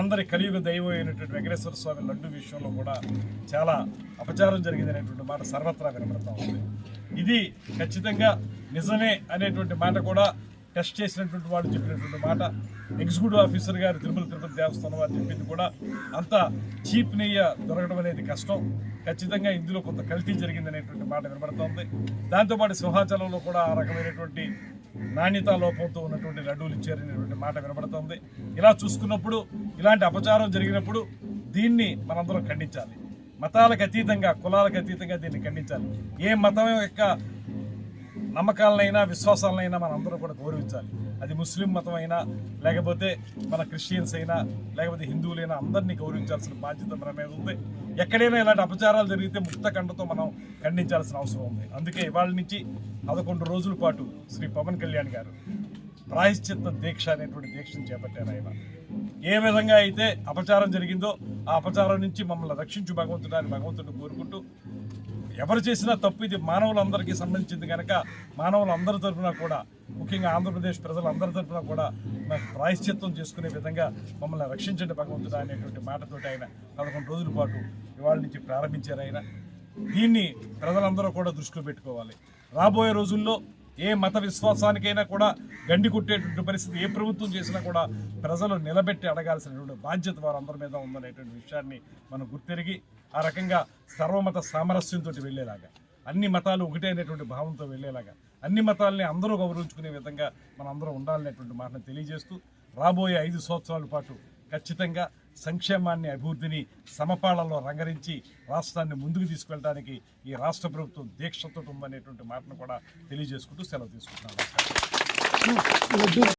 మనందరి కలియుగ దైవం అయినటువంటి వెంకటేశ్వర స్వామి లడ్డు విషయంలో కూడా చాలా అపచారం జరిగింది అనేటువంటి మాట సర్వత్రా వినబడతా ఉంది. ఇది ఖచ్చితంగా నిజమే అనేటువంటి మాట కూడా టెస్ట్ చేసినటువంటి వాడు చెప్పినటువంటి మాట. ఎగ్జిక్యూటివ్ ఆఫీసర్ గారు తిరుమల తిరుపతి దేవస్థానం వారు చెప్పింది కూడా అంత చీప్ నెయ్య దొరకడం అనేది కష్టం. ఖచ్చితంగా ఇందులో కొంత కల్తీ జరిగింది అనేటువంటి మాట వినబడుతోంది దాంతోపాటు సింహాచలంలో కూడా ఆ రకమైనటువంటి నాణ్యతా లోపంతో ఉన్నటువంటి లడ్డూలు ఇచ్చారనేటువంటి మాట వినబడుతోంది. ఇలా చూసుకున్నప్పుడు ఇలాంటి అపచారం జరిగినప్పుడు దీన్ని మనందరం ఖండించాలి. మతాలకు అతీతంగా కులాలకు అతీతంగా దీన్ని ఖండించాలి. ఏ మతం యొక్క నమ్మకాలనైనా విశ్వాసాలనైనా మనం కూడా గౌరవించాలి. అది ముస్లిం మతం అయినా లేకపోతే మన క్రిస్టియన్స్ అయినా లేకపోతే హిందువులైనా అందరినీ గౌరవించాల్సిన బాధ్యత మన మీద ఉంది. ఎక్కడైనా ఇలాంటి అపచారాలు జరిగితే ముక్త కండతో మనం ఖండించాల్సిన అవసరం ఉంది. అందుకే ఇవాళ నుంచి పదకొండు రోజుల పాటు శ్రీ పవన్ కళ్యాణ్ గారు ప్రాయశ్చిత్త దీక్ష అనేటువంటి దీక్షను చేపట్టారు ఆయన. ఏ విధంగా అయితే అపచారం జరిగిందో ఆ అపచారం నుంచి మమ్మల్ని రక్షించు భగవంతుడు అని భగవంతుడిని కోరుకుంటూ ఎవరు చేసినా తప్పు ఇది మానవులందరికీ సంబంధించింది కనుక మానవులందరి తరఫున కూడా ముఖ్యంగా ఆంధ్రప్రదేశ్ ప్రజలందరి తరఫున కూడా మాకు ప్రాయశ్చిత్వం చేసుకునే విధంగా మమ్మల్ని రక్షించండి భగవంతుడు అనేటువంటి మాటతోటి ఆయన పదకొండు రోజుల పాటు ఇవాళ నుంచి ప్రారంభించారు ఆయన. దీన్ని ప్రజలందరూ కూడా దృష్టిలో పెట్టుకోవాలి. రాబోయే రోజుల్లో ఏ మత విశ్వాసానికైనా కూడా గండి కొట్టేటువంటి పరిస్థితి ఏ ప్రభుత్వం చేసినా కూడా ప్రజలు నిలబెట్టి అడగాల్సినటువంటి బాధ్యత వారందరి మీద ఉందనేటువంటి విషయాన్ని మనం గుర్తెరిగి ఆ రకంగా సర్వమత సామరస్యంతో వెళ్ళేలాగా అన్ని మతాలు ఒకటే అనేటువంటి భావంతో వెళ్ళేలాగా అన్ని మతాలని అందరూ గౌరవించుకునే విధంగా మనం అందరూ ఉండాలనేటువంటి మాటను తెలియజేస్తూ రాబోయే ఐదు సంవత్సరాల పాటు ఖచ్చితంగా సంక్షేమాన్ని అభివృద్ధిని సమపాళలో రంగరించి రాష్ట్రాన్ని ముందుకు తీసుకెళ్ళడానికి ఈ రాష్ట్ర ప్రభుత్వం దీక్షతో ఉందనేటువంటి మాటను కూడా తెలియజేసుకుంటూ సెలవు తీసుకుంటున్నాను.